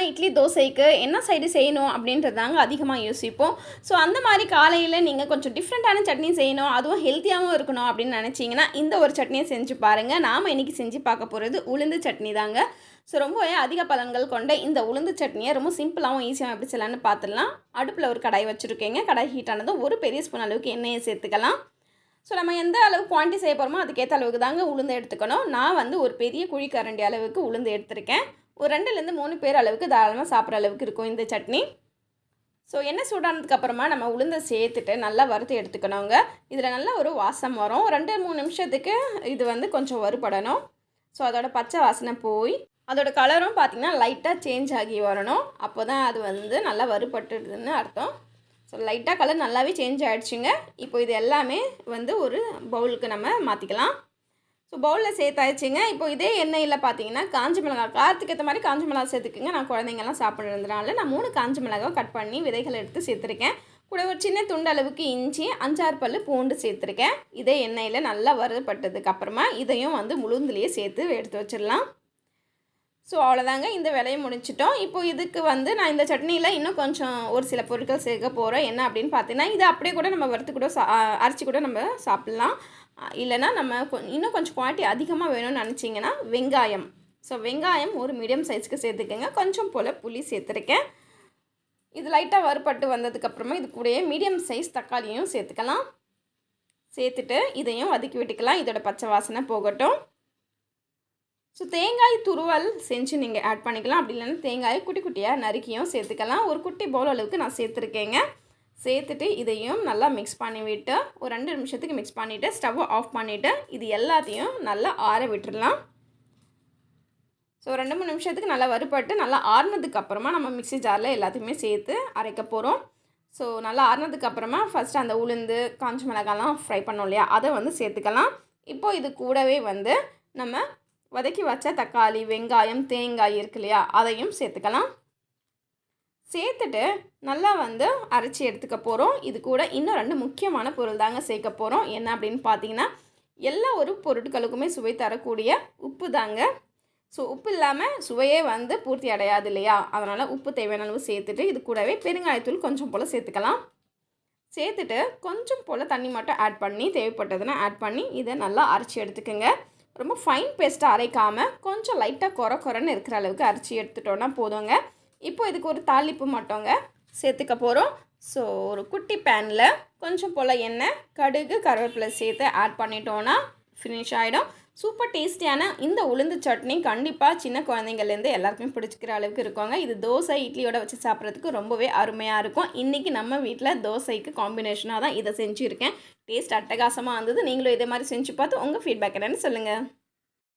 ஆனால் இட்லி தோசைக்கு என்ன சைடு செய்யணும் அப்படின்றதாங்க அதிகமாக யோசிப்போம். ஸோ அந்த மாதிரி காலையில் நீங்கள் கொஞ்சம் டிஃப்ரெண்ட்டான சட்னி செய்யணும் அதுவும் ஹெல்த்தியாகவும் இருக்கணும் அப்படின்னு நினச்சிங்கன்னா இந்த ஒரு சட்னியை செஞ்சு பாருங்கள் நாம் இன்றைக்கி செஞ்சு பார்க்க போகிறது உளுந்து சட்னி தாங்க. ஸோ ரொம்பவே அதிக பலன்கள் கொண்ட இந்த உளுந்து சட்னியை ரொம்ப சிம்பிளாகவும் ஈஸியாக எப்படி செய்யலாம்னு பார்த்துடலாம். அடுப்பில் ஒரு கடாய் வச்சுருக்கேங்க. கடாய் ஹீட் ஆனதும் ஒரு பெரிய ஸ்பூன் அளவுக்கு எண்ணெயை சேர்த்துக்கலாம். ஸோ நம்ம எந்த அளவு குவான்டிட்டி செய்ய போகிறோமோ அதுக்கேற்ற அளவுக்கு தாங்க உளுந்து எடுத்துக்கணும். நான் வந்து ஒரு பெரிய குழி கரண்டி அளவுக்கு உளுந்து எடுத்திருக்கேன். ஒரு ரெண்டுலேருந்து மூணு பேர் அளவுக்கு தாராளமாக சாப்பிட்ற அளவுக்கு இருக்கும் இந்த சட்னி. ஸோ எண்ணெய் சூடானதுக்கு அப்புறமா நம்ம உளுந்தை சேர்த்துட்டு நல்லா வறுத்து எடுத்துக்கணுங்க இதில் நல்ல ஒரு வாசம் வரும். ரெண்டு மூணு நிமிஷத்துக்கு இது வந்து கொஞ்சம் வறுபடணும். ஸோ அதோட பச்சை வாசனை போய் அதோட கலரும் பார்த்திங்கன்னா லைட்டாக சேஞ்ச் ஆகி வரணும். அப்போ தான் அது வந்து நல்லா வறுபட்டுடுதுன்னு அர்த்தம். ஸோ லைட்டாக கலர் நல்லாவே சேஞ்ச் ஆகிடுச்சுங்க இப்போ இது எல்லாமே வந்து ஒரு பவுலுக்கு நம்ம மாற்றிக்கலாம் ஸோ பவுலில் சேர்த்தாச்சுங்க இப்போ இதே எண்ணெயில் பார்த்தீங்கன்னா காஞ்சி மிளகாய் காரத்துக்கு ஏற்ற மாதிரி காஞ்சி மிளகா சேர்த்துக்குங்க. நான் குழந்தைங்கலாம் சாப்பிட்றதுனால நான் மூணு காஞ்சி மிளகாய் கட் பண்ணி விதைகள் எடுத்து சேர்த்துருக்கேன். கூட ஒரு சின்ன துண்டு அளவுக்கு இஞ்சி அஞ்சாறு பல் பூண்டு சேர்த்துருக்கேன். இதே எண்ணெயில் நல்லா வறுபட்டதுக்கு அப்புறமா இதையும் வந்து முழுந்துலேயே சேர்த்து எடுத்து வச்சிடலாம். ஸோ அவ்வளோதாங்க. இந்த வேலையை முடிச்சிட்டோம். இப்போ இதுக்கு வந்து நான் இந்த சட்னியில் இன்னும் கொஞ்சம் ஒரு சில பொருட்கள் சேர்க்க போகிறேன் என்ன அப்படின்னு பார்த்தீங்கன்னா இது அப்படியே கூட நம்ம வறுத்து கூட சா அரைச்சி கூட நம்ம சாப்பிட்லாம். இல்லைனா நம்ம கொ இன்னும் கொஞ்சம் குவாலிட்டி அதிகமாக வேணும்னு நினச்சிங்கன்னா வெங்காயம். ஸோ வெங்காயம் ஒரு மீடியம் சைஸ்க்கு சேர்த்துக்கோங்க. கொஞ்சம் போல் புளி சேர்த்துருக்கேன். இது லைட்டாக வறுபட்டு வந்ததுக்கப்புறமா இது கூடயே மீடியம் சைஸ் தக்காளியும் சேர்த்துக்கலாம். சேர்த்துட்டு இதையும் வதக்கி விட்டுக்கலாம். இதோட பச்சை வாசனை போகட்டும். ஸோ தேங்காய் துருவல் செஞ்சு நீங்கள் ஆட் பண்ணிக்கலாம். அப்படி இல்லைன்னா தேங்காயை குட்டி குட்டியாக நறுக்கியும் சேர்த்துக்கலாம். ஒரு குட்டி பவுல் அளவுக்கு நான் சேர்த்துருக்கேங்க. சேர்த்துட்டு இதையும் நல்லா மிக்ஸ் பண்ணி விட்டு ஒரு ரெண்டு நிமிஷத்துக்கு மிக்ஸ் பண்ணிவிட்டு ஸ்டவ்வை ஆஃப் பண்ணிவிட்டு இது எல்லாத்தையும் நல்லா ஆற விட்டுடலாம். ஸோ ரெண்டு மூணு நிமிஷத்துக்கு நல்லா வறுபட்டு நல்லா ஆறுனதுக்கு அப்புறமா நம்ம மிக்ஸி ஜாரில் எல்லாத்தையுமே சேர்த்து அரைக்க போகிறோம் ஸோ நல்லா ஆறுனதுக்கு அப்புறமா ஃபஸ்ட்டு அந்த உளுந்து காஞ்ச மிளகாலாம் ஃப்ரை பண்ணோம் இல்லையா அதை வந்து சேர்த்துக்கலாம். இப்போது இது கூடவே வந்து நம்ம வதக்கி வச்ச தக்காளி வெங்காயம் தேங்காய் இருக்கு இல்லையா அதையும் சேர்த்துக்கலாம். சேர்த்துட்டு நல்லா வந்து அரைச்சி எடுத்துக்க போகிறோம் இது கூட இன்னும் ரெண்டு முக்கியமான பொருள் தாங்க சேர்க்க போகிறோம் என்ன அப்படின்னு பார்த்தீங்கன்னா எல்லா ஒரு பொருட்களுக்குமே சுவை தரக்கூடிய உப்பு தாங்க. ஸோ உப்பு இல்லாமல் சுவையே வந்து பூர்த்தி அடையாது இல்லையா? அதனால் உப்பு தேவையான அளவு சேர்த்துட்டு இது கூடவே பெருங்காயத்தூள் கொஞ்சம் போல் சேர்த்துக்கலாம். சேர்த்துட்டு கொஞ்சம் போல் தண்ணி மட்டும் ஆட் பண்ணி தேவைப்பட்டதுன்னா ஆட் பண்ணி இதை நல்லா அரைச்சி எடுத்துக்கோங்க. ரொம்ப ஃபைன் பேஸ்ட்டாக அரைக்காமல் கொஞ்சம் லைட்டாக குறை குறைன்னு இருக்கிற அளவுக்கு அரைச்சி எடுத்துட்டோன்னா போதுங்க. இப்போ இதுக்கு ஒரு தாளிப்பு மட்டுங்க. சேர்த்துக்க போகிறோம் ஸோ ஒரு குட்டி பேனில் கொஞ்சம் போல் எண்ணெய் கடுகு கருவேப்பிலை சேர்த்து ஆட் பண்ணிட்டோன்னா ஃபினிஷ் ஆகிடும் சூப்பர் டேஸ்டியான இந்த உளுந்து சட்னி கண்டிப்பாக சின்ன குழந்தைங்கள்லேருந்து எல்லாருக்குமே பிடிச்சிக்கிற அளவுக்கு இருக்கோங்க. இது தோசை இட்லியோட வச்சு சாப்பிட்றதுக்கு ரொம்பவே அருமையாக இருக்கும். இன்றைக்கி நம்ம வீட்டில் தோசைக்கு காம்பினேஷனாக தான் இதை செஞ்சுருக்கேன். டேஸ்ட் அட்டகாசமாக இருந்தது நீங்களும் இதே மாதிரி செஞ்சு பார்த்து உங்கள் ஃபீட்பேக் என்னென்னு சொல்லுங்கள்